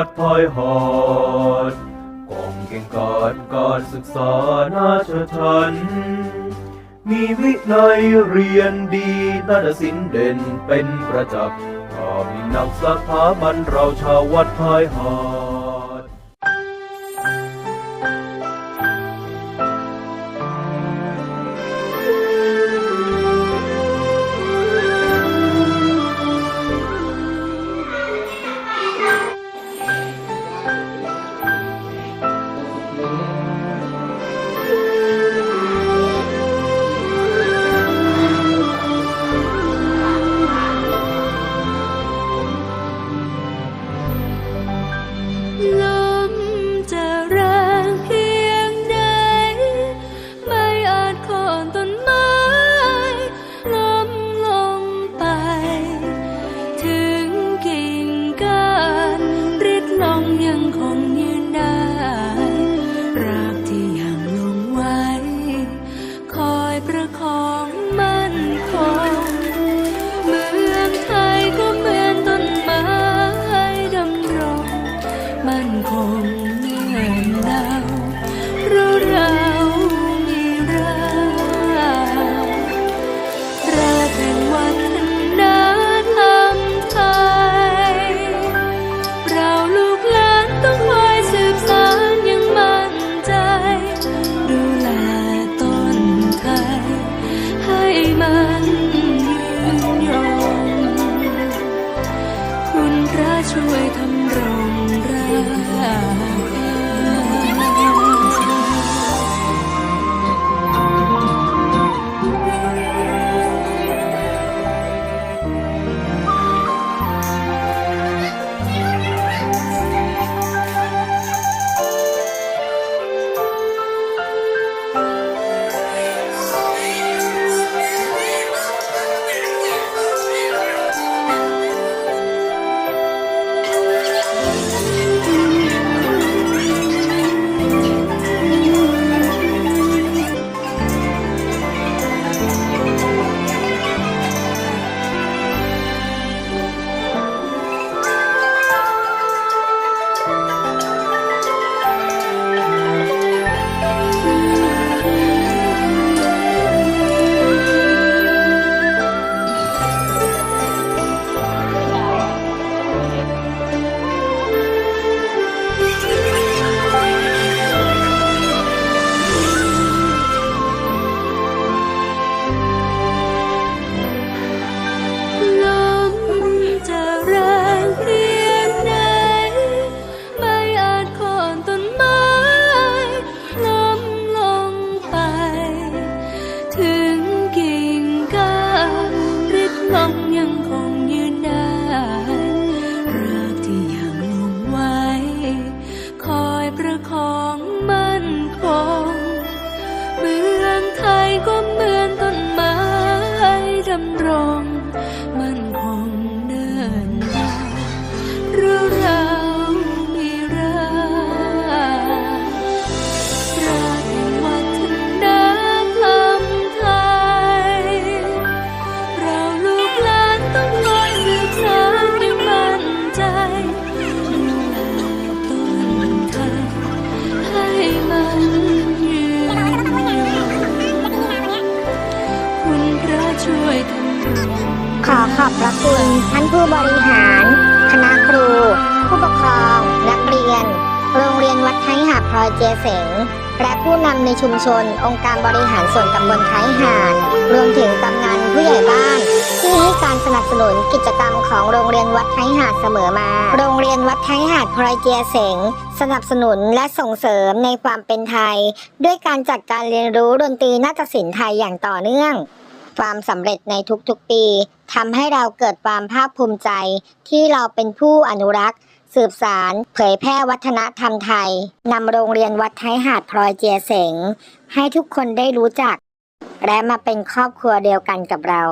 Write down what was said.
วัดพลอยหอดกองเก่งกอดกอดศึกษานาชชัน มีวินัยเรียนดีนาฏศิลป์เด่นเป็นประจักษ์ถ้อมีนักสถาบันเราชาววัดพลอยหอด ช่วยทำรงรัก งยังคงยืนได้รักที่ยังลงไว้ คอยประคองมั่นคง เมืองไทยก็เหมือนต้นไม้ดำรง ขอขอบพระคุณท่านผู้บริหาร คณะครู ผู้ปกครอง นักเรียน โรงเรียนวัดไทยหาดพลอยเจเสงและผู้นำในชุมชน องค์การบริหารส่วนตำบลไทยหาดรวมถึงกำนันผู้ใหญ่บ้าน ที่ให้การสนับสนุนกิจกรรมของโรงเรียนวัดไทยหาดเสมอมา โรงเรียนวัดไทยหาดพลอยเจียเสงสนับสนุนและส่งเสริมในความเป็นไทย ด้วยการจัดการเรียนรู้ดนตรีนาฏศิลป์ไทยอย่างต่อเนื่อง ความสำเร็จในทุกๆปี ทำให้เราเกิดความภาคภูมิใจ ที่เราเป็นผู้อนุรักษ์ สืบสารเผยแพร่วัฒนธรรมไทยนำโรงเรียนวัดไทยหาดพลอยเจียเสงให้ทุกคนได้รู้จัก และมาเป็นครอบครัวเดียวกันกับเรา